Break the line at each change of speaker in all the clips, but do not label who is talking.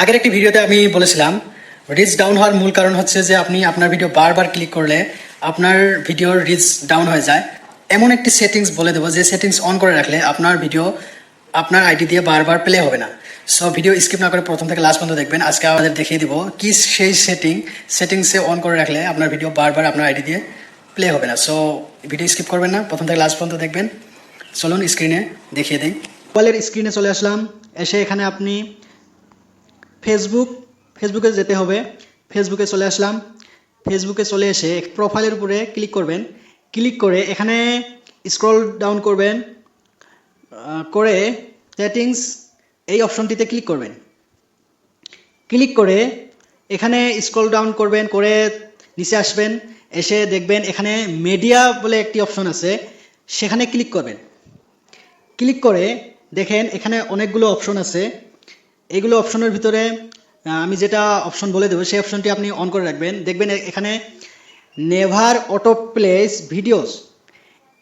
আগের একটি ভিডিওতে আমি বলেছিলাম রিচ ডাউন হওয়ার মূল কারণ হচ্ছে যে আপনি আপনার ভিডিও বারবার ক্লিক করলে আপনার ভিডিওর রিচ ডাউন হয়ে যায়। এমন একটি সেটিংস বলে দেবো, যে সেটিংস অন করে রাখলে আপনার ভিডিও আপনার আইডি দিয়ে বারবার প্লে হবে না। সো ভিডিও স্কিপ না করে প্রথম থেকে লাস্ট পর্যন্ত দেখবেন। আজকে আমাদের দেখিয়ে দিব কি সেই সেটিং সেটিংসে অন করে রাখলে আপনার ভিডিও বারবার আপনার আইডি দিয়ে প্লে হবে না। সো ভিডিও স্কিপ করবেন না, প্রথম থেকে লাস্ট পর্যন্ত দেখবেন। চলুন স্ক্রিনে দেখিয়ে দিই। মোবাইলের স্ক্রিনে চলে আসলাম। এসে এখানে আপনি ফেসবুক ফেসবুকে যেতে হবে। ফেসবুকে চলে আসলাম। ফেসবুকে চলে এসে প্রোফাইলের উপরে ক্লিক করবেন। ক্লিক করে এখানে স্ক্রল ডাউন করবেন। করে সেটিংস এই অপশনটিতে ক্লিক করবেন। ক্লিক করে এখানে স্ক্রল ডাউন করবেন, করে নিচে আসবেন। এসে দেখবেন এখানে মিডিয়া বলে একটি অপশন আছে। সেখানে ক্লিক করবেন। ক্লিক করে দেখেন এখানে অনেকগুলো অপশন আছে। এগুলো অপশনের ভিতরে আমি যেটা অপশন বলে দেবো, সেই অপশনটি আপনি অন করে রাখবেন। দেখবেন এখানে নেভার অটো প্লেস ভিডিওস।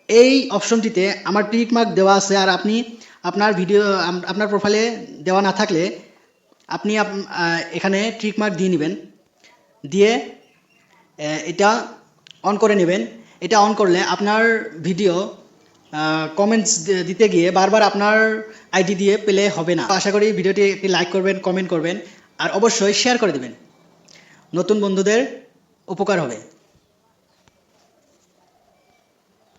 এই অপশনটিতে আমার টিক মার্ক দেওয়া আছে, আর আপনি আপনার ভিডিও আপনার প্রোফাইলে দেওয়া না থাকলে আপনি আপ- এখানে ট্রিক মার্ক দিয়ে নেবেন। দিয়ে এটা অন করে নেবেন। এটা অন করলে আপনার ভিডিও কমেন্টস দিতে গিয়ে বারবার আপনার আইডি দিয়ে পেলে হবে না। আশা করি ভিডিওটি একটি লাইক করবেন কমেন্ট করবেন, আর অবশ্যই শেয়ার করে দেবেন। নতুন বন্ধুদের উপকার হবে।